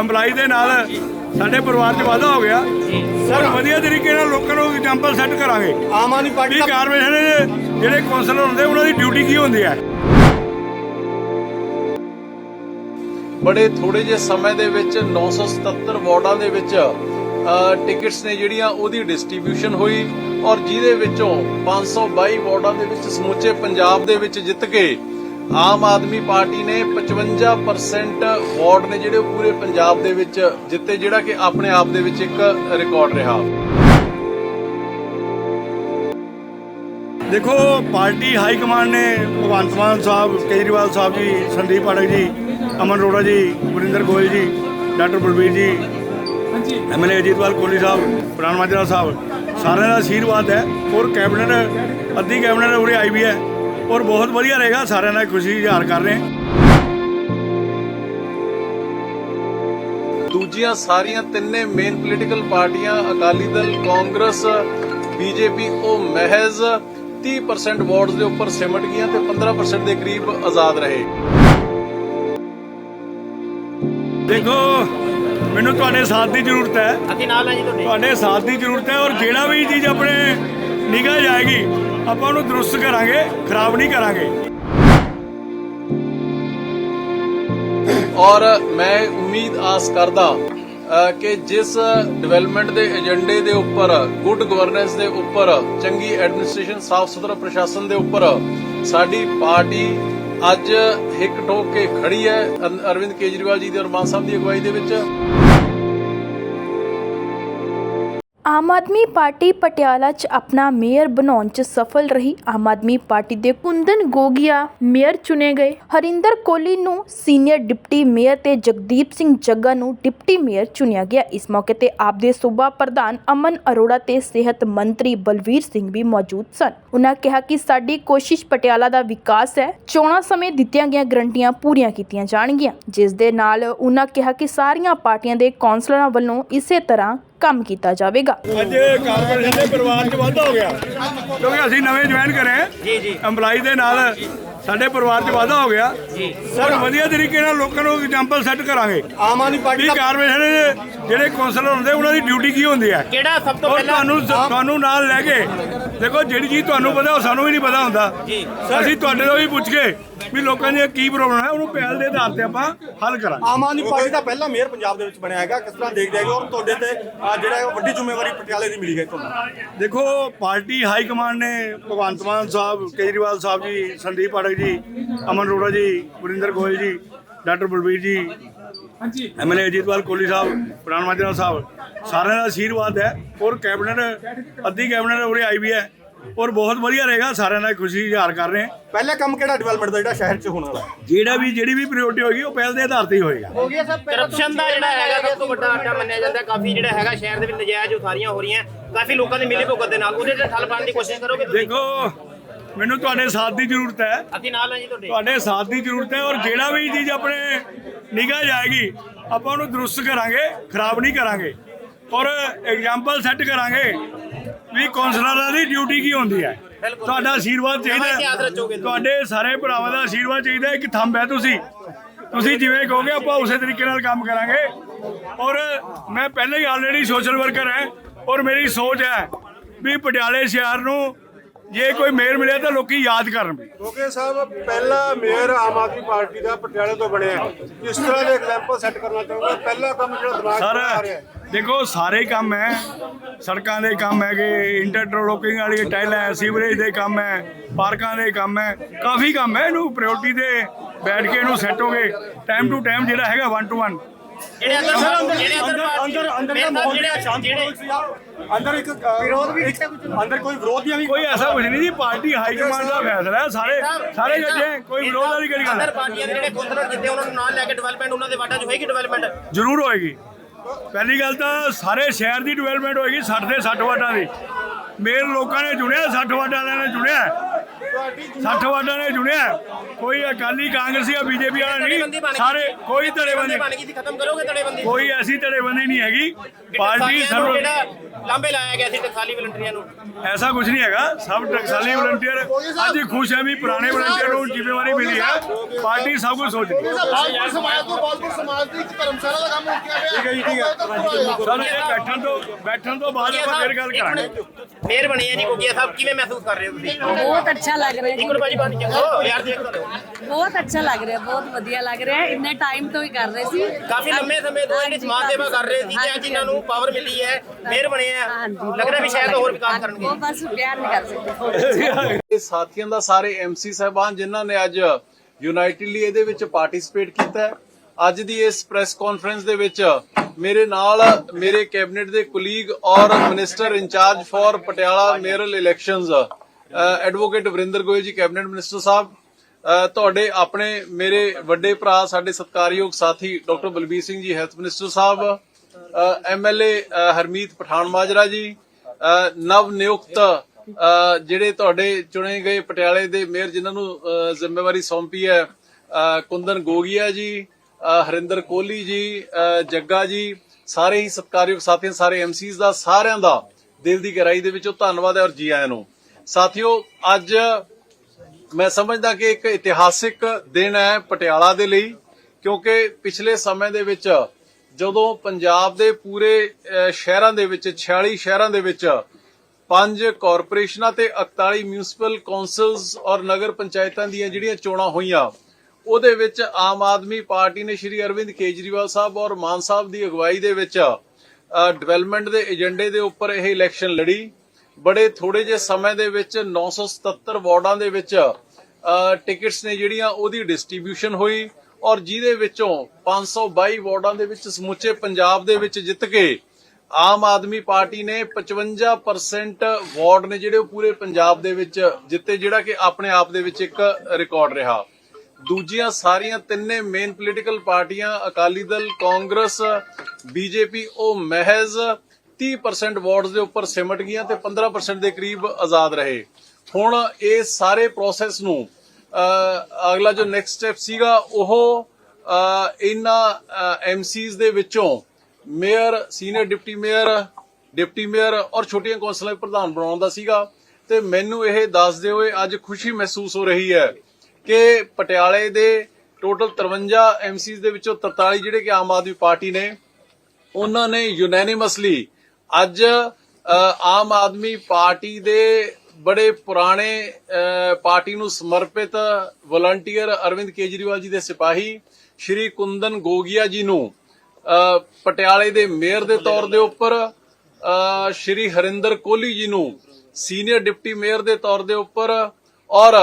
EMPLOYEE ਦੇ ਨਾਲ ਸਾਡੇ ਪਰਿਵਾਰ 'ਚ ਵਾਧਾ ਹੋ ਗਿਆ। ਸਰ ਵਧੀਆ ਤਰੀਕੇ ਨਾਲ ਲੋਕਾਂ ਨੂੰ ਐਗਜ਼ਾਮਪਲ ਸੈੱਟ ਕਰਾਂਗੇ। ਆਮ ਆਦਮੀ ਪਾਰਟੀ ਦਾ ਕਾਰਪੋਰੇਸ਼ਨ ਦੇ ਜਿਹੜੇ ਕੌਂਸਲਰ ਹੁੰਦੇ ਉਹਨਾਂ ਦੀ ਡਿਊਟੀ ਕੀ ਹੁੰਦੀ ਹੈ? ਬੜੇ ਥੋੜੇ ਜਿਹੇ ਸਮੇਂ ਦੇ ਵਿੱਚ 977 ਵਾਰਡਾਂ ਦੇ ਵਿੱਚ ਟਿਕਟਸ ਨੇ ਜਿਹੜੀਆਂ ਉਹਦੀ ਡਿਸਟ੍ਰੀਬਿਊਸ਼ਨ ਹੋਈ ਔਰ ਜਿਹਦੇ ਵਿੱਚੋਂ 522 ਵਾਰਡਾਂ ਦੇ ਵਿੱਚ ਸਮੁੱਚੇ ਪੰਜਾਬ ਦੇ ਵਿੱਚ ਜਿੱਤ ਕੇ ਆਮ ਆਦਮੀ ਪਾਰਟੀ ਨੇ 55% ਵਾਰਡ ਨੇ ਜਿਹੜੇ ਪੂਰੇ ਪੰਜਾਬ ਦੇ ਵਿੱਚ ਜਿੱਤੇ, ਜਿਹੜਾ ਕਿ ਆਪਣੇ ਆਪ ਦੇ ਵਿੱਚ ਇੱਕ ਰਿਕਾਰਡ ਰਿਹਾ। ਦੇਖੋ, ਪਾਰਟੀ ਹਾਈ ਕਮਾਂਡ ਨੇ ਭਗਵੰਤ ਮਾਨ ਸਾਹਿਬ, ਕੇਜਰੀਵਾਲ ਸਾਹਿਬ ਜੀ, ਸੰਦੀਪ ਪਾਠਕ ਜੀ, ਅਮਨ ਅਰੋੜਾ ਜੀ, ਗੁਰਿੰਦਰ ਗੋਇਲ ਜੀ, ਡਾਕਟਰ ਬਲਬੀਰ ਜੀ ਐਮਐਲਏ ਅਜੀਤਵਾਲ ਕੋਹਲੀ ਸਾਹਿਬ, ਪ੍ਰਾਣ ਮਾਜਰਾ ਸਾਹਿਬ, ਸਾਰਿਆਂ ਦਾ ਆਸ਼ੀਰਵਾਦ ਹੈ। ਔਰ ਕੈਬਨਿਟ, ਅੱਧੀ ਕੈਬਨਿਟ ਉਰੇ ਆਈ ਵੀ ਹੈ। ਔਰ ਬਹੁਤ ਵਧੀਆ ਰਹੇਗਾ ਸਾਰਿਆਂ ਨਾਲ ਖੁਸ਼ੀ ਇਜ਼ਹਾਰ ਕਰ ਰਹੇ ਹਾਂ। ਦੂਜੀਆਂ ਸਾਰੀਆਂ ਤਿੰਨੇ ਮੇਨ ਪੋਲੀਟੀਕਲ ਪਾਰਟੀਆਂ ਅਕਾਲੀ ਦਲ ਕਾਂਗਰਸ ਬੀਜੇਪੀ ਉਹ ਮਹਿਜ਼ 30% ਵਾਰਡਸ ਦੇ ਉੱਪਰ ਸਿਮਟ ਗਈਆਂ ਤੇ 15% ਦੇ ਕਰੀਬ ਆਜ਼ਾਦ ਰਹੇ। ਦੇਖੋ ਮੈਨੂੰ ਤੁਹਾਡੇ ਸਾਥ ਦੀ ਜ਼ਰੂਰਤ ਹੈ। ਅਸੀਂ ਨਾਲ ਆ ਜੀ ਤੁਹਾਡੇ। ਤੁਹਾਡੇ ਸਾਥ ਦੀ ਜ਼ਰੂਰਤ ਹੈ ਔਰ ਜਿਹੜਾ ਵੀ ਚੀਜ਼ ਆਪਣੇ ਨਿਗਾਹ ਜਾਏਗੀ। ਆਪਾਂ ਉਹਨੂੰ ਦਰੁਸਤ ਕਰਾਂਗੇ, ਖਰਾਬ ਨਹੀਂ ਕਰਾਂਗੇ। ਔਰ ਮੈਂ ਉਮੀਦ ਆਸ ਕਰਦਾ ਕਿ ਜਿਸ ਡਿਵੈਲਪਮੈਂਟ ਦੇ ਏਜੰਡੇ ਦੇ ਉੱਪਰ, ਗੁੱਡ ਗਵਰਨੈਂਸ ਦੇ ਉੱਪਰ, ਚੰਗੀ ਐਡਮਿਨਿਸਟ੍ਰੇਸ਼ਨ ਸਾਫ਼ ਸੁਥਰਾ ਪ੍ਰਸ਼ਾਸਨ ਦੇ ਉੱਪਰ ਸਾਡੀ ਪਾਰਟੀ ਅੱਜ ਹਿੱਕ ਠੋਕ ਕੇ ਖੜੀ ਹੈ। ਅਰਵਿੰਦ ਕੇਜਰੀਵਾਲ ਜੀ ਦੇ ਔਰ ਮਾਨ ਸਾਹਿਬ ਦੀ ਅਗਵਾਈ ਦੇ ਵਿੱਚ। ਆਮ ਆਦਮੀ ਪਾਰਟੀ ਪਟਿਆਲਾ 'ਚ ਆਪਣਾ ਮੇਅਰ ਬਣਾਉਣ 'ਚ ਸਫਲ ਰਹੀ। ਆਮ ਆਦਮੀ ਪਾਰਟੀ ਦੇ ਕੁੰਦਨ ਗੋਗਿਆ ਮੇਅਰ ਚੁਣੇ ਗਏ। ਹਰਿੰਦਰ ਕੋਹਲੀ ਨੂੰ ਸੀਨੀਅਰ ਡਿਪਟੀ ਮੇਅਰ ਤੇ ਜਗਦੀਪ ਸਿੰਘ ਜੱਗਾ ਨੂੰ ਡਿਪਟੀ ਮੇਅਰ ਚੁਣਿਆ ਗਿਆ। ਇਸ ਮੌਕੇ ਤੇ ਆਪ ਦੇ ਸੂਬਾ ਪ੍ਰਧਾਨ ਅਮਨ ਅਰੋੜਾ ਤੇ ਸਿਹਤ ਮੰਤਰੀ ਬਲਵੀਰ ਸਿੰਘ ਵੀ ਮੌਜੂਦ ਸਨ। ਉਹਨਾਂ ਕਿਹਾ ਕਿ ਸਾਡੀ ਕੋਸ਼ਿਸ਼ ਪਟਿਆਲਾ ਦਾ ਵਿਕਾਸ ਹੈ। ਚੋਣਾਂ ਸਮੇਂ ਦਿੱਤੀਆਂ ਗਈਆਂ ਗਰੰਟੀਆਂ ਪੂਰੀਆਂ ਕੀਤੀਆਂ ਜਾਣਗੀਆਂ। ਜਿਸ ਦੇ ਨਾਲ ਉਹਨਾਂ ਕਿਹਾ ਕਿ ਸਾਰੀਆਂ ਪਾਰਟੀਆਂ ਦੇ ਕੌਂਸਲਰਾਂ ਵੱਲੋਂ ਇਸੇ ਤਰ੍ਹਾਂ ਕੰਮ ਕੀਤਾ ਜਾਵੇਗਾ। ਅੱਜ ਕਾਰਪੋਰੇਸ਼ਨ ਦੇ ਪਰਿਵਾਰ 'ਚ ਵਾਧਾ ਹੋ ਗਿਆ। ਕਿਉਂਕਿ ਅਸੀਂ ਨਵੇਂ ਜੁਆਇਨ ਕਰੇ। ਹਾਂ ਜੀ ਜੀ। EMPLOYEE ਦੇ ਨਾਲ ਸਾਡੇ ਪਰਿਵਾਰ 'ਚ ਵਾਧਾ ਹੋ ਗਿਆ। ਜੀ। ਸਰ ਵਧੀਆ ਤਰੀਕੇ ਨਾਲ ਲੋਕਾਂ ਨੂੰ ਐਗਜ਼ਾਮਪਲ ਸੈੱਟ ਕਰਾਂਗੇ। ਆਮ ਆਦਮੀ ਪਾਰਟੀ ਵੀ ਦਾ ਕਾਰਪੋਰੇਸ਼ਨ ਦੇ ਜਿਹੜੇ ਕੌਂਸਲਰ ਹੁੰਦੇ ਉਹਨਾਂ ਦੀ ਡਿਊਟੀ ਕੀ ਹੁੰਦੀ ਹੈ? ਕਿਹੜਾ ਸਭ ਤੋਂ ਔਰ ਪਹਿਲਾਂ ਤੁਹਾਨੂੰ ਤੁਹਾਨੂੰ ਨਾਲ ਲੈ ਕੇ ਦੇਖੋ ਜਿਹੜੀ ਚੀਜ਼ ਤੁਹਾਨੂੰ ਪਤਾ ਉਹ ਸਾਨੂੰ ਵੀ ਨਹੀਂ ਪਤਾ ਹੁੰਦਾ। ਜੀ। ਅਸੀਂ ਤੁਹਾਡੇ ਤੋਂ ਵੀ ਪੁੱਛ ਕੇ ਵੀ ਲੋਕਾਂ ਦੀਆਂ ਕੀ ਪ੍ਰੋਬਲਮ ਹੈ ਉਹਨੂੰ ਪਹਿਲ ਦੇ ਆਧਾਰ ਤੇ ਆਪਾਂ ਹੱਲ ਕਰਾਂਗੇ। ਆਮ ਆਦਮੀ ਪਾਰਟੀ ਦਾ ਪਹਿਲਾ ਮੇਅਰ ਪੰਜਾਬ ਦੇ ਵਿੱਚ ਬਣਿਆ ਹੈਗਾ ਕਿਸ ਤਰ੍ਹਾਂ ਦੇਖਦੇ ਹੈਗੇ ਔਰ ਤੁਹਾਡੇ ਤੇ ਅਹ, ਜਿਹੜਾ ਹੈ ਉਹ ਵੱਡੀ ਜ਼ਿੰਮੇਵਾਰੀ ਪਟਿਆਲੇ ਦੀ ਮਿਲੀ ਹੈ ਤੁਹਾਨੂੰ। ਦੇਖੋ ਪਾਰਟੀ ਹਾਈ ਕਮਾਂਡ ਨੇ ਭਗਵੰਤ ਮਾਨ ਸਾਹਿਬ ਕੇਜਰੀਵਾਲ ਸਾਹਿਬ ਜੀ ਸੰਦੀਪ ਪਾਠਕ ਜੀ ਅਮਨ ਅਰੋੜਾ ਜੀ ਗੁਰਿੰਦਰ ਗੋਇਲ ਜੀ ਡਾਕਟਰ ਬਲਬੀਰ ਜੀ ਹਾਂਜੀ। ਐਮਐਲਏ ਅਜੀਤਵਾਲ ਕੋਹਲੀ ਸਾਹਿਬ ਪ੍ਰਾਣ ਮਾਜਰਾ ਸਾਹਿਬ ਸਾਰਿਆਂ ਦਾ ਆਸ਼ੀਰਵਾਦ ਹੈ। ਔਰ ਕੈਬਨਿਟ ਅੱਧੀ ਕੈਬਨਿਟ ਉਰੇ ਆਈ ਵੀ ਹੈ। ਔਰ ਬਹੁਤ ਵਧੀਆ ਰਹੇਗਾ ਸਾਰਿਆਂ ਨਾਲ ਖੁਸ਼ੀ ਇਜ਼ਹਾਰ ਕਰ ਰਹੇ ਹਾਂ। ਪਹਿਲਾ ਕੰਮ ਕਿਹੜਾ ਡਿਵੈਲਪਮੈਂਟ ਦਾ ਜਿਹੜਾ ਸ਼ਹਿਰ 'ਚ ਹੋਣ ਵਾਲਾ? ਹੈ? ਜਿਹੜਾ ਵੀ ਜਿਹੜੀ ਵੀ ਪ੍ਰਾਇੋਰਟੀ ਹੋਏਗੀ ਉਹ ਪਹਿਲ ਦੇ ਆਧਾਰ ਤੇ ਹੀ ਹੋਏਗਾ। ਕਰਪਸ਼ਨ ਦਾ ਜਿਹੜਾ ਹੈਗਾ ਸਭ ਤੋਂ ਵੱਡਾ ਆਟਾ ਮੰਨਿਆ ਜਾਂਦਾ ਕਾਫੀ ਜਿਹੜਾ ਹੈਗਾ ਸ਼ਹਿਰ ਦੇ ਵਿੱਚ ਨਜਾਇਜ਼ ਉਸਾਰੀਆਂ ਹੋ ਰਹੀਆਂ। ਕਾਫੀ ਲੋਕਾਂ ਦੇ ਮਿਲੀ ਭੁਗਤ ਦੇ ਨਾਲ ਉਹਦੇ ਤੇ ਠੱਲ ਪਾਉਣ ਦੀ ਕੋਸ਼ਿਸ਼ ਕਰੋਗੇ ਦੇਖੋ ਮੈਨੂੰ ਤੁਹਾਡੇ ਸਾਥ ਦੀ ਜ਼ਰੂਰਤ ਹੈ। ਅਸੀਂ ਨਾਲ ਆ ਜੀ ਤੁਹਾਡੇ। ਤੁਹਾਡੇ ਸਾਥ ਦੀ ਜ਼ਰੂਰਤ ਹੈ ਔਰ ਜਿਹੜਾ ਵੀ ਚੀਜ਼ ਆਪਣੇ ਨਿਗਾਹ ਜਾਏਗੀ ਆਪਾਂ ਉਹਨੂੰ ਦਰੁਸਤ ਕਰਾਂਗੇ ਖਰਾਬ ਨਹੀਂ ਕਰਾਂਗੇ। ਔਰ ਐਗਜ਼ਾਮਪਲ ਸੈੱਟ ਕਰਾਂਗੇ ਵੀ ਕੌਂਸਲਰਾਂ ਦੀ ਡਿਊਟੀ ਕੀ ਹੁੰਦੀ ਹੈ। ਤੁਹਾਡਾ ਆਸ਼ੀਰਵਾਦ ਚਾਹੀਦਾ ਹੈ। ਤੁਹਾਡੇ ਸਾਰੇ ਭਰਾਵਾਂ ਦਾ ਆਸ਼ੀਰਵਾਦ ਚਾਹੀਦਾ ਹੈ ਇੱਕ ਥੰਬ ਹੈ ਤੁਸੀਂ। ਤੁਸੀਂ ਜਿਵੇਂ ਕਹੋਗੇ ਆਪਾਂ ਉਸੇ ਤਰੀਕੇ ਨਾਲ ਕੰਮ ਕਰਾਂਗੇ। ਔਰ ਮੈਂ ਪਹਿਲੇ ਹੀ ਆਲਰੇਡੀ ਸੋਸ਼ਲ ਵਰਕਰ ਹਾਂ ਔਰ ਮੇਰੀ ਸੋਚ ਹੈ ਵੀ ਪਟਿਆਲੇ ਸ਼ਹਿਰ ਨੂੰ ਜੇ ਕੋਈ ਮੇਅਰ ਮਿਲਿਆ ਤਾਂ ਲੋਕੀ ਯਾਦ ਕਰਨ। ਵੀ ਕਿਉਂਕਿ ਸਾਹਿਬ ਪਹਿਲਾ ਮੇਅਰ ਆਮ ਆਦਮੀ ਪਾਰਟੀ ਦਾ ਪਟਿਆਲੇ ਤੋਂ ਬਣਿਆ। ਕਿਸ ਤਰ੍ਹਾਂ ਦੇ ਐਗਜ਼ਾਮਪਲ ਸੈੱਟ ਕਰਨਾ ਚਾਹੁੰਦਾ ਪਹਿਲਾ ਕੰਮ ਜਿਹੜਾ ਦਿਮਾਗ 'ਚ ਆ ਰਿਹਾ ਹੈ। ਦੇਖੋ ਸਾਰੇ ਕੰਮ ਹੈ। ਸੜਕਾਂ ਦੇ ਕੰਮ ਹੈਗੇ ਇੰਟਰਲੋਕਿੰਗ ਵਾਲੀ ਟਾਈਲ ਸੀਵਰੇਜ ਦੇ ਕੰਮ ਹੈ ਪਾਰਕਾਂ ਦੇ ਕੰਮ ਹੈ। ਕਾਫੀ ਕੰਮ ਹੈ ਇਹਨੂੰ ਪ੍ਰਾਇੋਰਟੀ ਤੇ ਬੈਠ ਕੇ ਇਹਨੂੰ ਸੈੱਟ ਹੋਗੇ ਟਾਈਮ ਟੂ ਟਾਈਮ ਜਿਹੜਾ ਹੈਗਾ 1 ਟੂ 1 ਜਿਹੜੇ ਅੰਦਰ ਜਿਹੜੇ ਅੰਦਰ ਅੰਦਰ ਅੰਦਰ ਮੇਰੇ ਦਾ ਸਾਹਿਬ ਮਾਹੌਲ ਜਿਹੜੇ ਸ਼ਾਂਤ ਜਿਹੜੇ ਮਾਹੌਲ ਸੀ ਅੰਦਰ ਇੱਕ ਵਿਰੋਧ ਵੀ ਅੰਦਰ ਕੋਈ ਵਿਰੋਧ ਦੀਆਂ ਵੀ ਕੋਈ ਐਸਾ ਕੁਝ ਨਹੀਂ ਜੀ ਪਾਰਟੀ ਹਾਈ ਕਮਾਂਡ ਦਾ ਫੈਸਲਾ ਹੈ ਸਾਰੇ ਸਾਰੇ ਗੱਡੇ ਕੋਈ ਵਿਰੋਧ ਵਾਲੀ ਕਿਹੜੀ ਗੱਲ ਅੰਦਰ ਹੈ ਪਾਰਟੀਆਂ ਦੇ ਜਿਹੜੇ ਕੌਂਸਲਰ ਜਿੱਤੇ ਉਹਨਾਂ ਨੂੰ ਨਾਲ ਲੈ ਕੇ ਡਿਵੈਲਪਮੈਂਟ ਉਹਨਾਂ ਦੇ ਵਾਟਾ 'ਚ ਹੋਏਗੀ ਡਿਵੈਲਪਮੈਂਟ ਜ਼ਰੂਰ ਹੋਏਗੀ। ਪਹਿਲੀ ਗੱਲ ਤਾਂ ਸਾਰੇ ਸ਼ਹਿਰ ਦੀ ਡਿਵੈਲਪਮੈਂਟ ਹੋਏਗੀ 60 ਦੇ 60 ਵਾਟਾਂ ਦੀ। ਮੇਰ ਲੋਕਾਂ ਨੇ ਚੁਣਿਆ 60 ਵਾਟਾਂ ਵਾਲਿਆਂ ਨੇ ਚੁਣਿਆ। 60 ਵਾਰਡਾਂ ਨੇ ਚੁਣਿਆ। ਕੋਈ ਅਕਾਲੀ ਕਾਂਗਰਸੀ ਜਾਂ ਬੀਜੇਪੀ ਵਾਲਾ ਨਹੀਂ। ਸਾਰੇ ਕੋਈ ਧੜੇਬੰਦੀ ਬਣ ਗਈ ਸੀ ਖਤਮ ਕਰੋਗੇ ਧੜੇਬੰਦੀ ਕੋਈ ਐਸੀ ਧੜੇਬੰਦੀ ਨਹੀਂ ਹੈਗੀ। ਪਾਰਟੀ ਸਰਵ ਜਿਹੜਾ ਲਾਂਬੇ ਲਾਇਆ ਗਿਆ ਸੀ ਟਕਸਾਲੀ ਵਲੰਟੀਅਰਾਂ ਨੂੰ। ਐਸਾ ਕੁਝ ਨਹੀਂ ਹੈਗਾ। ਸਭ ਟਕਸਾਲੀ ਵਲੰਟੀਅਰ। ਅੱਜ ਖੁਸ਼ ਹੈ ਵੀ ਪੁਰਾਣੇ ਵਲੰਟੀਅਰ ਨੂੰ ਜ਼ਿੰਮੇਵਾਰੀ ਮਿਲੀ ਹੈ। ਪਾਰਟੀ ਸਭ ਕੁਝ ਸੋਚਦੀ ਹੈ। ਬਾਲਪੁਰ ਸਮਾਜ ਤੋਂ ਬਾਲਪੁਰ ਸਮਾਜ ਦੀ ਇੱਕ ਧਰਮਸ਼ਾਲਾ ਦਾ ਕੰਮ ਰੁਕਿਆ ਹੋਇਆ। ਠੀਕ ਹੈ ਜੀ ਠੀਕ ਹੈ। ਸਰ ਇਹ ਬੈਠਣ ਤੋਂ ਬੈਠਣ ਤੋਂ ਬਾਅਦ ਆਪਾਂ ਫਿਰ ਗੱਲ ਕਰਾਂਗੇ। ਮੇਅਰ ਬਣੇ ਆ ਜੀ ਕੋਕੀਆ ਸਾਹਿਬ। ਕਿਵੇਂ ਮਹਿਸੂਸ ਕਰ ਰਹੇ ਹੋ ਤੁਸੀਂ? ਬਹੁਤ ਅੱਛਾ ਲੱਗ ਰਿਹਾ। ਜੀ ਭਾਜੀ ਬਾਤ ਚੰਗੋ ਯਾਰ ਦੇਖ ਲਓ। ਬਹੁਤ ਅੱਛਾ ਲੱਗ ਰਿਹਾ ਬਹੁਤ ਵਧੀਆ ਲੱਗ ਰਿਹਾ। ਇੰਨੇ ਟਾਈਮ ਤੋਂ ਹੀ ਕਰ ਰਹੇ ਸੀ। ਕਾਫੀ ਲੰਮੇ ਸਮੇਂ ਤੋਂ ਜਿਹੜੀ ਸਮਾਜ ਸੇਵਾ ਕਰ ਰਹੇ ਸੀ ਅੱਜ ਇਹਨਾਂ ਨੂੰ ਪਾਵਰ ਮਿਲੀ ਹੈ ਮੇਅਰ ਬਣੇ ਆ ਲੱਗਦਾ ਵੀ ਸ਼ਾਇਦ ਹੋਰ ਵਿਕਾਸ ਕਰਨਗੇ। ਉਹ ਬਸ ਪਿਆਰ ਨਹੀਂ ਕਰ ਸਕਦੇ। ਇਹ ਸਾਥੀਆਂ ਦਾ ਸਾਰੇ ਐਮਸੀ ਸਾਹਿਬਾਨ ਜਿਨ੍ਹਾਂ ਨੇ ਅੱਜ ਯੂਨਾਈਟਿਡਲੀ ਇਹਦੇ ਵਿੱਚ ਪਾਰਟਿਸਿਪੇਟ ਕੀਤਾ ਹੈ। ਅੱਜ ਦੀ ਇਸ ਪ੍ਰੈਸ ਕਾਨਫਰੰਸ ਦੇ ਵਿੱਚ ਮੇਰੇ ਨਾਲ ਮੇਰੇ ਕੈਬਨਿਟ ਦੇ ਕੁਲੀਗ ਔਰ minister incharge for Patiala mayoral elections advocate Varinder Goyal ji cabinet minister ਸਾਹਿਬ ਤੁਹਾਡੇ ਆਪਣੇ ਮੇਰੇ ਵੱਡੇ ਭਰਾ, ਸਾਡੇ ਸਤਿਕਾਰਯੋਗ ਸਾਥੀ doctor Balbir Singh ji health minister sahib MLA Harmeet Pathan Majra ji ਨਵ ਨਿਯੁਕਤ ਜਿਹੜੇ ਤੁਹਾਡੇ ਚੁਣੇ ਗਏ ਪਟਿਆਲੇ ਦੇ ਮੇਅਰ ਜਿਨ੍ਹਾਂ ਨੂੰ ਜ਼ਿੰਮੇਵਾਰੀ ਸੌਂਪੀ ਹੈ ਕੁੰਦਨ ਗੋਗੀਆ ਜੀ ਹਰਿੰਦਰ ਕੋਹਲੀ ਜੀ ਜੱਗਾ ਜੀ, ਸਾਰੇ ਹੀ ਸਤਿਕਾਰਯੋਗ ਸਾਥੀਆਂ, ਸਾਰੇ ਐਮਸੀਜ਼ ਦਾ, ਸਾਰਿਆਂ ਦਾ ਦਿਲ ਦੀ ਗਹਿਰਾਈ ਦੇ ਵਿੱਚੋਂ ਧੰਨਵਾਦ ਹੈ ਔਰ ਜੀ ਆਇਆਂ ਨੂੰ। ਸਾਥੀਓ, ਅੱਜ ਮੈਂ ਸਮਝਦਾ ਕਿ ਇੱਕ ਇਤਿਹਾਸਿਕ ਦਿਨ ਹੈ ਪਟਿਆਲਾ ਦੇ ਲਈ, ਕਿਉਂਕਿ ਪਿਛਲੇ ਸਮੇਂ ਦੇ ਵਿੱਚ ਜਦੋਂ ਪੰਜਾਬ ਦੇ ਪੂਰੇ ਸ਼ਹਿਰਾਂ ਦੇ ਵਿੱਚ 46 ਸ਼ਹਿਰਾਂ ਦੇ ਵਿੱਚ ਪੰਜ ਕਾਰਪੋਰੇਸ਼ਨਾਂ ਤੇ 41 ਮਿਊਨਿਸਪਲ ਕੌਂਸਲਸ ਔਰ ਨਗਰ ਪੰਚਾਇਤਾਂ ਦੀਆਂ ਜਿਹੜੀਆਂ ਚੋਣਾਂ ਹੋਈਆਂ, ਉਹਦੇ ਵਿੱਚ ਆਮ ਆਦਮੀ ਪਾਰਟੀ ਨੇ ਸ਼੍ਰੀ ਅਰਵਿੰਦ ਕੇਜਰੀਵਾਲ ਸਾਹਿਬ ਔਰ ਮਾਨ ਸਾਹਿਬ ਦੀ ਅਗਵਾਈ ਦੇ ਵਿੱਚ ਡਿਵੈਲਪਮੈਂਟ ਦੇ ਏਜੰਡੇ ਦੇ ਉੱਪਰ ਇਹ ਇਲੈਕਸ਼ਨ ਲੜੀ। ਬੜੇ ਥੋੜੇ ਜਿਹੇ ਸਮੇਂ ਦੇ ਵਿੱਚ 977 ਵਾਰਡਾਂ ਦੇ ਵਿੱਚ ਟਿਕਟਸ ਨੇ ਜਿਹੜੀਆਂ ਉਹਦੀ ਡਿਸਟ੍ਰੀਬਿਊਸ਼ਨ ਹੋਈ ਔਰ ਜਿਹਦੇ ਵਿੱਚੋਂ 522 ਵਾਰਡਾਂ ਦੇ ਵਿੱਚ ਸਮੁੱਚੇ ਪੰਜਾਬ ਦੇ ਵਿੱਚ ਜਿੱਤ ਕੇ ਆਮ ਆਦਮੀ ਪਾਰਟੀ ਨੇ 55% ਵਾਰਡ ਨੇ ਜਿਹੜੇ ਉਹ ਪੂਰੇ ਪੰਜਾਬ ਦੇ ਵਿੱਚ ਜਿੱਤੇ, ਜਿਹੜਾ ਕਿ ਆਪਣੇ ਆਪ ਦੇ ਵਿੱਚ ਇੱਕ ਰਿਕਾਰਡ ਰਿਹਾ। ਦੂਜੀਆਂ ਸਾਰੀਆਂ ਤਿੰਨੇ ਮੇਨ ਪੋਲੀਟੀਕਲ ਪਾਰਟੀਆਂ, ਅਕਾਲੀ ਦਲ, ਕਾਂਗਰਸ, ਬੀਜੇਪੀ, ਉਹ ਮਹਿਜ਼ 30% ਵਾਰਡਸ ਦੇ ਉੱਪਰ ਸਿਮਟ ਗਈਆਂ ਤੇ 15% ਦੇ ਕਰੀਬ ਆਜ਼ਾਦ ਰਹੇ। ਹੁਣ ਇਹ ਸਾਰੇ ਪ੍ਰੋਸੈਸ ਨੂੰ ਅਗਲਾ ਜੋ ਨੈਕਸਟ ਸਟੈਪ ਸੀਗਾ ਉਹ ਅਹ, ਇਹਨਾਂ ਐਮਸੀਜ਼ ਦੇ ਵਿੱਚੋਂ mayor senior deputy mayor deputy mayor ਔਰ ਛੋਟੀਆਂ ਕੌਂਸਲਾਂ ਦੇ ਪ੍ਰਧਾਨ ਬਣਾਉਣ ਦਾ ਸੀਗਾ। ਤੇ ਮੈਨੂੰ ਇਹ ਦੱਸਦੇ ਹੋਏ ਅੱਜ ਖੁਸ਼ੀ ਮਹਿਸੂਸ ਹੋ ਰਹੀ ਹੈ ਕਿ ਪਟਿਆਲੇ ਦੇ ਟੋਟਲ 53 ਐਮਸੀਜ਼ ਦੇ ਵਿੱਚੋਂ 43 ਜਿਹੜੇ ਕਿ ਆਮ ਆਦਮੀ ਪਾਰਟੀ ਨੇ ਉਹਨਾਂ ਨੇ ਯੂਨੈਨਿਮਸਲੀ ਅੱਜ ਆਮ ਆਦਮੀ ਪਾਰਟੀ ਦੇ ਬੜੇ ਪੁਰਾਣੇ ਪਾਰਟੀ ਨੂੰ ਸਮਰਪਿਤ ਵਲੰਟੀਅਰ ਅਰਵਿੰਦ ਕੇਜਰੀਵਾਲ ਜੀ ਦੇ ਸਿਪਾਹੀ ਸ਼੍ਰੀ ਕੁੰਦਨ ਗੋਗੀਆ ਜੀ ਨੂੰ ਪਟਿਆਲੇ ਦੇ ਮੇਅਰ ਦੇ ਤੌਰ ਦੇ ਉੱਪਰ ਅ, ਸ਼੍ਰੀ ਹਰਿੰਦਰ ਕੋਹਲੀ ਜੀ ਨੂੰ ਸੀਨੀਅਰ ਡਿਪਟੀ ਮੇਅਰ ਦੇ ਤੌਰ ਦੇ ਉੱਪਰ ਔਰ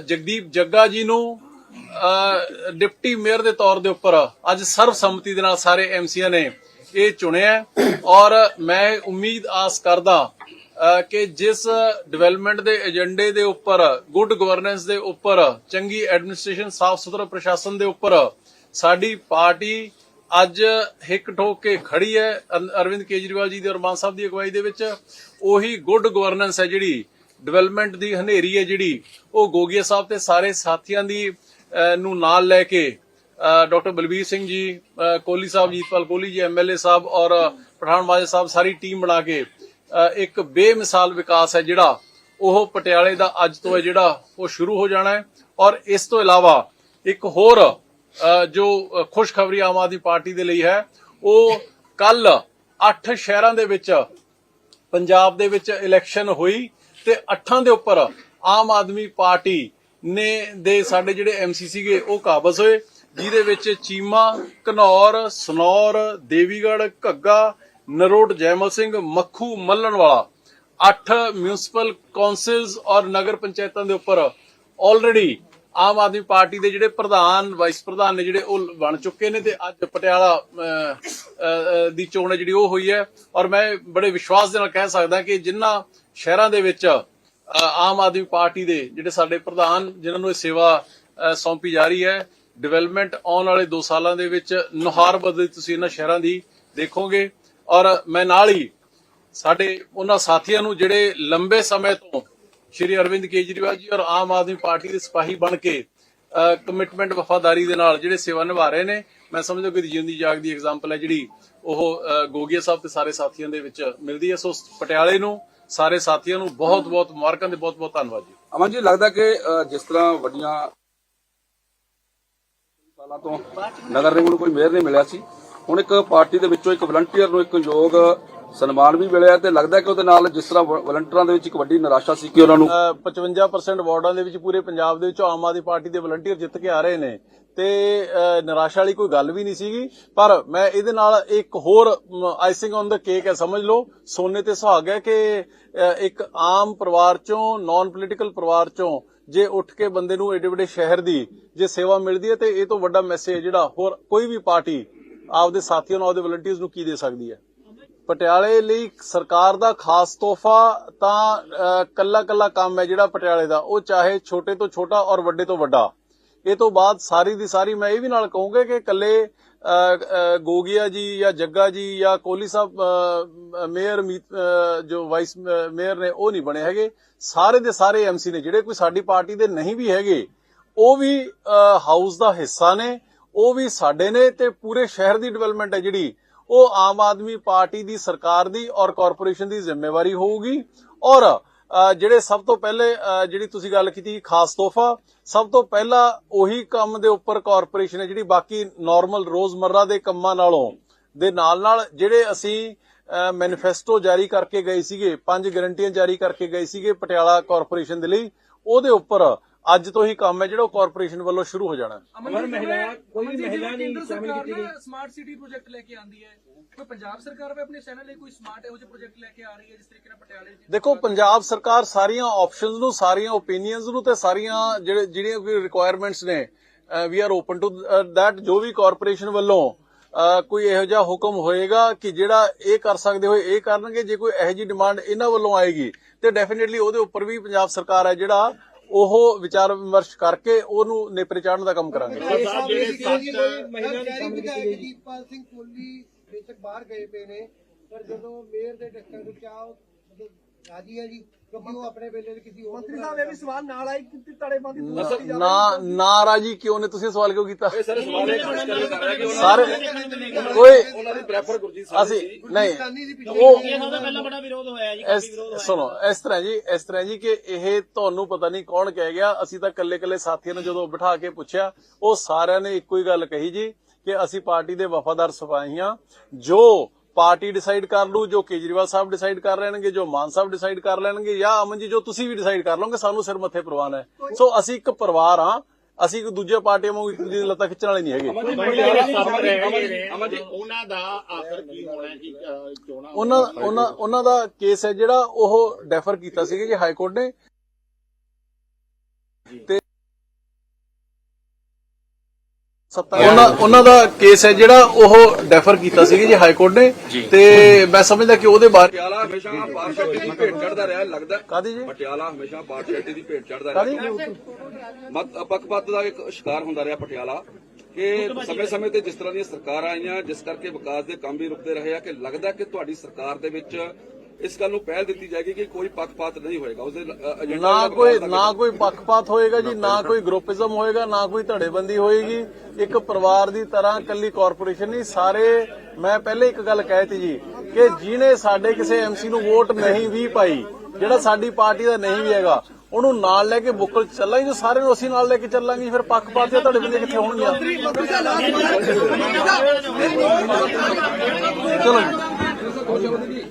ਜਗਦੀਪ ਜੱਗਾ ਜੀ ਨੂੰ ਡਿਪਟੀ ਮੇਅਰ ਦੇ ਤੌਰ ਦੇ ਉੱਪਰ ਅੱਜ ਸਰਬਸੰਮਤੀ ਦੇ ਨਾਲ ਸਾਰੇ ਐਮਸੀਆਂ ਨੇ ਇਹ ਚੁਣਿਆ ਔਰ ਮੈਂ ਉਮੀਦ ਆਸ ਕਰਦਾ ਕਿ ਜਿਸ ਡਿਵੈਲਪਮੈਂਟ ਦੇ ਏਜੰਡੇ ਦੇ ਉੱਪਰ ਗੁੱਡ ਗਵਰਨੈਂਸ ਦੇ ਉੱਪਰ ਚੰਗੀ ਐਡਮਿਨਿਸਟ੍ਰੇਸ਼ਨ ਸਾਫ਼ ਸੁਥਰਾ ਪ੍ਰਸ਼ਾਸਨ ਦੇ ਉੱਪਰ ਸਾਡੀ ਪਾਰਟੀ ਅੱਜ ਹਿੱਕ ਠੋਕ ਕੇ ਖੜੀ ਹੈ ਅਰਵਿੰਦ ਕੇਜਰੀਵਾਲ ਜੀ ਦੇ ਔਰ ਮਾਨ ਸਾਹਿਬ ਦੀ ਅਗਵਾਈ ਦੇ ਵਿੱਚ। ਉਹੀ ਗੁੱਡ ਗਵਰਨੈਂਸ ਹੈ ਜਿਹੜੀ ਡਿਵੈਲਪਮੈਂਟ ਦੀ ਹਨੇਰੀ ਹੈ ਜਿਹੜੀ ਉਹ ਗੋਗੀਆ ਸਾਹਿਬ ਤੇ ਸਾਰੇ ਸਾਥੀਆਂ ਦੀ ਅਹ, ਨੂੰ ਨਾਲ ਲੈ ਕੇ ਡਾਕਟਰ ਬਲਬੀਰ ਸਿੰਘ ਜੀ ਅਹ, ਕੋਹਲੀ ਸਾਹਿਬ ਜੀਤਪਾਲ ਕੋਹਲੀ ਜੀ ਐਮਐਲਏ ਸਾਹਿਬ ਪਠਾਨ ਮਾਜੇ ਸਾਹਿਬ ਸਾਰੀ ਟੀਮ ਬਣਾ ਕੇ ਇੱਕ ਬੇਮਿਸਾਲ ਵਿਕਾਸ ਹੈ ਜਿਹੜਾ ਉਹ ਪਟਿਆਲੇ ਦਾ ਅੱਜ ਤੋਂ ਹੈ ਜਿਹੜਾ ਉਹ ਸ਼ੁਰੂ ਹੋ ਜਾਣਾ ਹੈ ਔਰ ਇਸ ਤੋਂ ਇਲਾਵਾ ਇੱਕ ਹੋਰ ਜੋ ਖੁਸ਼ਖਬਰੀ ਆਮ ਆਦਮੀ ਪਾਰਟੀ ਦੇ ਲਈ ਹੈ ਉਹ ਕੱਲ 8 ਸ਼ਹਿਰਾਂ ਦੇ ਵਿੱਚ ਪੰਜਾਬ ਦੇ ਵਿੱਚ ਇਲੈਕਸ਼ਨ ਹੋਈ ਤੇ ਅੱਠਾਂ ਦੇ ਉੱਪਰ ਆਮ ਆਦਮੀ ਪਾਰਟੀ ਨੇ ਦੇ ਸਾਡੇ ਜਿਹੜੇ ਐਮਸੀ ਸੀਗੇ ਉਹ ਕਾਬਜ਼ ਹੋਏ ਜਿਹਦੇ ਵਿੱਚ ਚੀਮਾ, ਘਨੌਰ, ਸਨੌਰ ਦੇਵੀਗੜ ਘੱਗਾ, ਨਰੋਟ, ਜੈਮਲ ਸਿੰਘ, ਮੱਖੂ ਮੱਲਣ ਵਾਲਾ ਅੱਠ ਮਿਊਨਿਸਪਲ ਕੌਂਸਲਸ ਔਰ ਨਗਰ ਪੰਚਾਇਤਾਂ ਦੇ ਉੱਪਰ ਆਲਰੇਡੀ ਆਮ ਆਦਮੀ ਪਾਰਟੀ ਦੇ ਜਿਹੜੇ ਪ੍ਰਧਾਨ ਵਾਈਸ ਪ੍ਰਧਾਨ ਨੇ ਜਿਹੜੇ ਉਹ ਬਣ ਚੁੱਕੇ ਨੇ ਤੇ ਅੱਜ ਪਟਿਆਲਾ ਦੀ ਚੋਣ ਜਿਹੜੀ ਉਹ ਹੋਈ ਹੈ। ਔਰ ਮੈਂ ਬੜੇ ਵਿਸ਼ਵਾਸ ਦੇ ਨਾਲ ਕਹਿ ਸਕਦਾ ਕਿ ਜਿਨ੍ਹਾਂ ਸ਼ਹਿਰਾਂ ਦੇ ਵਿੱਚ ਆਮ ਆਦਮੀ ਪਾਰਟੀ ਦੇ ਜਿਹੜੇ ਸਾਡੇ ਪ੍ਰਧਾਨ, ਜਿਨ੍ਹਾਂ ਨੂੰ ਇਹ ਸੇਵਾ ਸੌਂਪੀ ਜਾ ਰਹੀ ਹੈ ਡਿਵੈਲਪਮੈਂਟ ਆਉਣ ਵਾਲੇ 2 ਸਾਲਾਂ ਦੇ ਵਿੱਚ ਨੁਹਾਰ ਬਦਲੀ ਤੁਸੀਂ ਇਹਨਾਂ ਸ਼ਹਿਰਾਂ ਦੀ ਦੇਖੋਗੇ। ਔਰ ਮੈਂ ਨਾਲ ਹੀ ਸਾਡੇ ਉਹਨਾਂ ਸਾਥੀਆਂ ਨੂੰ ਜਿਹੜੇ ਲੰਬੇ ਸਮੇਂ ਤੋਂ ਸ਼੍ਰੀ ਅਰਵਿੰਦ ਕੇਜਰੀਵਾਲ ਜੀ ਔਰ ਆਮ ਆਦਮੀ ਪਾਰਟੀ ਦੇ ਸਿਪਾਹੀ ਬਣ ਕੇ ਕਮਿਟਮੈਂਟ ਵਫਾਦਾਰੀ ਦੇ ਨਾਲ ਜਿਹੜੇ ਸੇਵਾ ਨਿਭਾ ਰਹੇ ਨੇ ਮੈਂ ਸਮਝਦਾ ਕਿ ਜਿਉਂਦੀ ਜਾਗਦੀ ਐਗਜ਼ਾਮਪਲ ਹੈ ਜਿਹੜੀ ਉਹ ਅ, ਗੋਗੀਆ ਸਾਹਿਬ ਤੇ ਸਾਰੇ ਸਾਥੀਆਂ ਦੇ ਵਿੱਚ ਮਿਲਦੀ ਹੈ। ਸੋ ਪਟਿਆਲੇ ਨੂੰ ਸਾਰੇ ਸਾਥੀਆਂ ਨੂੰ ਬਹੁਤ ਬਹੁਤ ਮੁਬਾਰਕਾਂ ਤੇ ਬਹੁਤ ਬਹੁਤ ਧੰਨਵਾਦ ਜੀ। ਅਮਨ ਜੀ ਲੱਗਦਾ ਕਿ ਜਿਸ ਤਰ੍ਹਾਂ ਵੱਡੀਆਂ ਸਾਲਾਂ ਤੋਂ ਨਗਰ ਨਿਗਮ ਨੂੰ ਕੋਈ ਮੇਅਰ ਨਹੀਂ ਮਿਲਿਆ ਸੀ। ਹੁਣ ਇੱਕ ਪਾਰਟੀ ਦੇ ਵਿੱਚੋਂ ਇੱਕ ਵਲੰਟੀਅਰ ਨੂੰ ਇੱਕ ਯੋਗ ਸਨਮਾਨ ਵੀ ਮਿਲਿਆ ਤੇ ਲੱਗਦਾ ਕਿ ਉਹਦੇ ਨਾਲ ਜਿਸ ਤਰ੍ਹਾਂ ਵਲੰਟੀਅਰਾਂ ਦੇ ਵਿੱਚ ਇੱਕ ਵੱਡੀ ਨਿਰਾਸ਼ਾ ਸੀ ਕਿ ਉਹਨਾਂ ਨੂੰ 55% ਵਾਰਡਾਂ ਦੇ ਵਿੱਚ ਪੂਰੇ ਪੰਜਾਬ ਦੇ ਵਿੱਚੋਂ ਆਮ ਆਦਮੀ ਪਾਰਟੀ ਦੇ ਵਲੰਟੀਅਰ ਜਿੱਤ ਕੇ ਆ ਰਹੇ ਨੇ। ਤੇ ਨਿਰਾਸ਼ਾ ਵਾਲੀ ਕੋਈ ਗੱਲ ਵੀ ਨਹੀਂ ਸੀਗੀ। ਪਰ ਮੈਂ ਇਹਦੇ ਨਾਲ ਇੱਕ ਹੋਰ ਆਈਸਿੰਗ ਔਨ ਦਾ ਕੇਕ ਹੈ, ਸਮਝ ਲਓ। ਸੋਨੇ ਤੇ ਸੁਹਾਗ ਹੈ ਕਿ ਇੱਕ ਆਮ ਪਰਿਵਾਰ ਚੋਂ ਨਾਨ ਪੋਲੀਟੀਕਲ ਪਰਿਵਾਰ ਚੋਂ ਜੇ ਉੱਠ ਕੇ ਬੰਦੇ ਨੂੰ ਏਡੇ ਵੱਡੇ ਸ਼ਹਿਰ ਦੀ ਜੇ ਸੇਵਾ ਮਿਲਦੀ ਹੈ ਤੇ ਇਹ ਤੋਂ ਵੱਡਾ ਮੈਸੇਜ ਜਿਹੜਾ ਹੋਰ ਕੋਈ ਵੀ ਪਾਰਟੀ ਆਪਦੇ ਸਾਥੀਆਂ ਨੂੰ, ਆਪਦੇ ਵਲੰਟੀਅਰਸ ਨੂੰ ਕੀ ਦੇ ਸਕਦੀ ਹੈ? ਪਟਿਆਲੇ ਲਈ ਸਰਕਾਰ ਦਾ ਖਾਸ ਤੋਹਫਾ ਤਾਂ ਕੱਲਾ ਕੱਲਾ ਕੰਮ ਹੈ ਜਿਹੜਾ ਪਟਿਆਲੇ ਦਾ। ਉਹ ਚਾਹੇ ਛੋਟੇ ਤੋਂ ਛੋਟਾ ਔਰ ਵੱਡੇ ਤੋਂ ਵੱਡਾ। ਇਹ ਤੋਂ ਬਾਅਦ ਸਾਰੀ ਦੀ ਸਾਰੀ ਮੈਂ ਇਹ ਵੀ ਨਾਲ ਕਹੂੰਗਾ ਕਿ ਕੱਲੇ ਗੋਗਿਆ ਜੀ ਜਾਂ ਜੱਗਾ ਜੀ ਜਾਂ ਕੋਹਲੀ ਸਾਹਿਬ ਮੇਅਰ ਜੋ ਵਾਈਸ ਮੇਅਰ ਨੇ ਉਹ ਨਹੀਂ ਬਣੇ ਹੈਗੇ। ਸਾਰੇ ਦੇ ਸਾਰੇ ਐਮਸੀ ਨੇ, ਜਿਹੜੇ ਕੋਈ ਸਾਡੀ ਪਾਰਟੀ ਦੇ ਨਹੀਂ ਵੀ ਹੈਗੇ, ਉਹ ਵੀ ਹਾਊਸ ਦਾ ਹਿੱਸਾ ਨੇ, ਉਹ ਵੀ ਸਾਡੇ ਨੇ ਤੇ ਪੂਰੇ ਸ਼ਹਿਰ ਦੀ ਡਿਵੈਲਪਮੈਂਟ ਹੈ ਜਿਹੜੀ। ਉਹ ਆਮ ਆਦਮੀ ਪਾਰਟੀ ਦੀ ਸਰਕਾਰ ਦੀ ਔਰ ਕਾਰਪੋਰੇਸ਼ਨ ਦੀ ਜ਼ਿੰਮੇਵਾਰੀ ਹੋਊਗੀ। ਔਰ ਜਿਹੜੇ ਸਭ ਤੋਂ ਪਹਿਲੇ ਜਿਹੜੀ ਤੁਸੀਂ ਗੱਲ ਕੀਤੀ ਖਾਸ ਤੋਹਫਾ, ਸਭ ਤੋਂ ਪਹਿਲਾਂ ਉਹੀ ਕੰਮ ਦੇ ਉੱਪਰ ਕਾਰਪੋਰੇਸ਼ਨ ਹੈ, ਜਿਹੜੀ ਬਾਕੀ ਨਾਰਮਲ ਰੋਜ਼ਮਰਰਾ ਦੇ ਕੰਮਾਂ ਨਾਲੋਂ ਦੇ ਨਾਲ ਨਾਲ ਜਿਹੜੇ ਅਸੀਂ ਮੈਨੀਫੈਸਟੋ ਜਾਰੀ ਕਰਕੇ ਗਏ ਸੀਗੇ, ਪੰਜ ਗਰੰਟੀਆਂ ਜਾਰੀ ਕਰਕੇ ਗਏ ਸੀਗੇ ਪਟਿਆਲਾ ਕਾਰਪੋਰੇਸ਼ਨ ਦੇ ਲਈ, ਉਹਦੇ ਉੱਪਰ ਅੱਜ ਤੋਂ ਹੀ ਕੰਮ ਹੈ ਜਿਹੜਾ ਉਹ ਕਾਰਪੋਰੇਸ਼ਨ ਵੱਲੋਂ ਸ਼ੁਰੂ ਹੋ ਜਾਣਾ। ਹੈ ਅਮਰ ਮਹਿਲਾ ਕੋਈ ਮਹਿਲਾ ਨਹੀਂ ਸ਼ਾਮਿਲ ਕੀਤੀ ਗਈ। ਸਮਾਰਟ ਸਿਟੀ ਪ੍ਰੋਜੈਕਟ ਲੈ ਕੇ ਆਂਦੀ ਹੈ। ਕੋਈ ਪੰਜਾਬ ਸਰਕਾਰ ਵੀ ਆਪਣੇ ਸੈਨਲ ਲਈ ਕੋਈ ਸਮਾਰਟ ਇਹੋ ਜਿਹੇ ਪ੍ਰੋਜੈਕਟ ਲੈ ਕੇ ਆ ਰਹੀ ਹੈ ਜਿਸ ਤਰੀਕੇ ਨਾਲ ਪਟਿਆਲੇ 'ਚ ਦੇਖੋ ਪੰਜਾਬ ਸਰਕਾਰ ਸਾਰੀਆਂ ਆਪਸ਼ਨਸ ਨੂੰ ਸਾਰੀਆਂ ਓਪੀਨੀਅਨਸ ਨੂੰ ਤੇ ਸਾਰੀਆਂ ਜਿਹੜੇ ਜਿਹੜੀਆਂ ਕੋਈ ਰਿਕੁਆਇਰਮੈਂਟਸ ਨੇ we are open to that ਜੋ ਵੀ ਕਾਰਪੋਰੇਸ਼ਨ ਵੱਲੋਂ ਕੋਈ ਇਹੋ ਜਿਹਾ ਹੁਕਮ ਹੋਏਗਾ ਕਿ ਜਿਹੜਾ ਇਹ ਕਰ ਸਕਦੇ ਹੋਏ ਇਹ ਕਰਨਗੇ ਜੇ ਕੋਈ ਇਹੋ ਜਿਹੀ ਡਿਮਾਂਡ ਇਹਨਾਂ ਵੱਲੋਂ ਆਏਗੀ ਤੇ ਡੈਫੀਨਿਟਲੀ ਉਹਦੇ ਉੱਪਰ ਵੀ ਪੰਜਾਬ ਸਰਕਾਰ ਹੈ ਜਿਹੜਾ ਉਹ ਵਿਚਾਰ ਵਿਮਰਸ਼ ਕਰਕੇ ਉਹਨੂੰ ਨੇਪਰੇ ਚਾੜਨ ਦਾ ਕੰਮ ਕਰਾਂਗੇ। ਦੀਪਪਾਲ ਸਿੰਘ ਕੋਹਲੀ ਬੇਸ਼ੱਕ ਬਾਹਰ ਗਏ ਪਏ ਨੇ ਪਰ ਜਦੋਂ ਮੇਅਰ ਦੇ ਆ ਉਹ ਮਤਲਬ ਰਾਜੀ ਹੈ ਜੀ ਕਿਉਂਕਿ ਉਹ ਆਪਣੇ ਵੇਲੇ ਦੇ ਕਿਸੇ ਹੋਰ ਮੰਤਰੀ ਸਾਹਿਬ ਇਹ ਵੀ ਸਵਾਲ ਨਾਲ ਆਈ ਕਿ ਤੜੇਬੰਦੀ ਨਾ ਨਾ ਰਾਜੀ ਕਿਉਂ ਨੇ? ਤੁਸੀਂ ਸਵਾਲ ਕਿਉਂ ਕੀਤਾ? ਸਾਰੇ ਕੋਈ ਉਹਨਾਂ ਦੀ ਪ੍ਰੈਫਰ ਗੁਰਜੀਤ ਸਿੰਘ ਅਸੀਂ ਨਹੀਂ ਉਹ ਇਹਦਾ ਪਹਿਲਾਂ ਬੜਾ ਵਿਰੋਧ ਹੋਇਆ ਜੀ ਇਸ ਸੁਣੋ ਇਸ ਤਰ੍ਹਾਂ ਜੀ ਇਸ ਤਰ੍ਹਾਂ ਜੀ ਕਿ ਇਹ ਤੁਹਾਨੂੰ ਪਤਾ ਨਹੀਂ ਕੌਣ ਕਹਿ ਗਿਆ। ਅਸੀਂ ਤਾਂ ਕੱਲੇ ਕੱਲੇ ਸਾਥੀਆਂ ਨੂੰ ਜਦੋਂ ਬਿਠਾ ਕੇ ਪੁੱਛਿਆ ਉਹ ਸਾਰਿਆਂ ਨੇ ਇੱਕੋ ਹੀ ਗੱਲ ਕਹੀ ਜੀ ਕਿ ਅਸੀਂ ਪਾਰਟੀ ਦੇ ਵਫਾਦਾਰ ਸਿਪਾਹੀ ਹਾਂ। ਜੋ ਪਾਰਟੀ ਡਿਸਾਈਡ ਕਰ ਲੂ ਜੋ ਕੇਜਰੀਵਾਲ ਸਾਹਿਬ ਡਿਸਾਈਡ ਕਰ ਲੈਣਗੇ ਜੋ ਮਾਨ ਸਾਹਿਬ ਡਿਸਾਈਡ ਕਰ ਲੈਣਗੇ ਜਾਂ ਅਮਨ ਜੀ ਜੋ ਤੁਸੀਂ ਵੀ ਡਿਸਾਈਡ ਕਰ ਲਓਗੇ ਸਾਨੂੰ ਸਿਰ ਮੱਥੇ ਪ੍ਰਵਾਨ ਹੈ। ਸੋ ਅਸੀਂ ਇੱਕ ਪਰਿਵਾਰ ਹਾਂ ਅਸੀਂ ਇੱਕ ਦੂਜੇ ਪਾਰਟੀਆਂ ਵਾਂਗੂ ਇੱਕ ਦੂਜੇ ਦੀ ਲੱਤਾਂ ਖਿੱਚਣ ਵਾਲੇ ਨਹੀਂ ਹੈਗੇ। ਉਹਨਾਂ ਦਾ ਆਖਰ ਕੀ ਹੋਣਾ ਜੀ ਚੋਣਾਂ ਉਹਨਾਂ ਉਹਨਾਂ ਉਹਨਾਂ ਦਾ ਕੇਸ ਹੈ ਜਿਹੜਾ ਉਹ ਡੈਫਰ ਕੀਤਾ ਸੀਗਾ ਜੀ ਹਾਈ ਕੋਰਟ ਨੇ। ਤੇ ਸੱਤਾ ਉਹਨਾਂ ਉਹਨਾਂ ਦਾ ਕੇਸ ਹੈ ਜਿਹੜਾ ਉਹ ਡੈਫਰ ਕੀਤਾ ਸੀਗਾ ਜੀ ਹਾਈ ਕੋਰਟ ਨੇ। ਤੇ ਮੈਂ ਸਮਝਦਾ ਕਿ ਉਹਦੇ ਬਾਰੇ ਪਟਿਆਲਾ ਹਮੇਸ਼ਾ ਬਾਰਸ਼ੈਟੀ ਦੀ ਭੇਟ ਚੜਦਾ ਰਿਹਾ ਲੱਗਦਾ ਕਾਦੀ ਜੀ? ਪਟਿਆਲਾ ਹਮੇਸ਼ਾ ਬਾਰਸ਼ੈਟੀ ਦੀ ਭੇਟ ਚੜਦਾ ਰਿਹਾ। ਮਤ ਪੱਖਪਾਤ ਦਾ ਇੱਕ ਸ਼ਿਕਾਰ ਹੁੰਦਾ ਰਿਹਾ ਪਟਿਆਲਾ ਕਿ ਸਮੇਂ-ਸਮੇਂ ਤੇ ਜਿਸ ਤਰ੍ਹਾਂ ਦੀਆਂ ਸਰਕਾਰਾਂ ਆਈਆਂ ਜਿਸ ਕਰਕੇ ਵਿਕਾਸ ਦੇ ਕੰਮ ਵੀ ਰੁਕਦੇ ਰਹੇ ਆ ਕਿ ਲੱਗਦਾ ਕਿ ਤੁਹਾਡੀ ਸਰਕਾਰ ਦੇ ਵਿੱਚ ਇਸ ਗੱਲ ਨੂੰ ਪਹਿਲ ਦਿੱਤੀ ਜਾਏਗੀ ਕਿ ਕੋਈ ਪੱਖਪਾਤ ਨਹੀਂ ਹੋਏਗਾ। ਅ, ਏਜੰਡਾ ਨਾ ਦਾ ਕੋਈ ਦਾ ਨਾ ਕੋਈ ਪੱਖਪਾਤ ਹੋਏਗਾ ਜੀ ਨਾ ਕੋਈ ਗਰੁੱਪਿਜ਼ਮ ਹੋਏਗਾ ਨਾ ਕੋਈ ਧੜੇਬੰਦੀ ਹੋਏਗੀ। ਇੱਕ ਪਰਿਵਾਰ ਦੀ ਤਰ੍ਹਾਂ ਕੱਲੀ ਕਾਰਪੋਰੇਸ਼ਨ ਨਹੀਂ ਸਾਰੇ ਮੈਂ ਪਹਿਲੇ ਇੱਕ ਗੱਲ ਕਹਿ ਤੀ ਜੀ ਕਿ ਜਿਹਨੇ ਸਾਡੇ ਕਿਸੇ ਐਮਸੀ ਨੂੰ ਵੋਟ ਨਹੀਂ ਵੀ ਪਾਈ ਜਿਹੜਾ ਸਾਡੀ ਪਾਰਟੀ ਦਾ ਨਹੀਂ ਵੀ ਹੈਗਾ ਉਹਨੂੰ ਨਾਲ ਲੈ ਕੇ ਬੁੱਕਲ ਚੱਲਾਂਗੇ ਜੇ ਸਾਰੇ ਨੂੰ ਅਸੀਂ ਨਾਲ ਲੈ ਕੇ ਚੱਲਾਂਗੇ ਫਿਰ ਪੱਖਪਾਤ ਤੇ ਧੜੇਬੰਦੀ ਕਿੱਥੇ ਹੋਣਗੀਆਂ? ਚਲੋ ਜੀ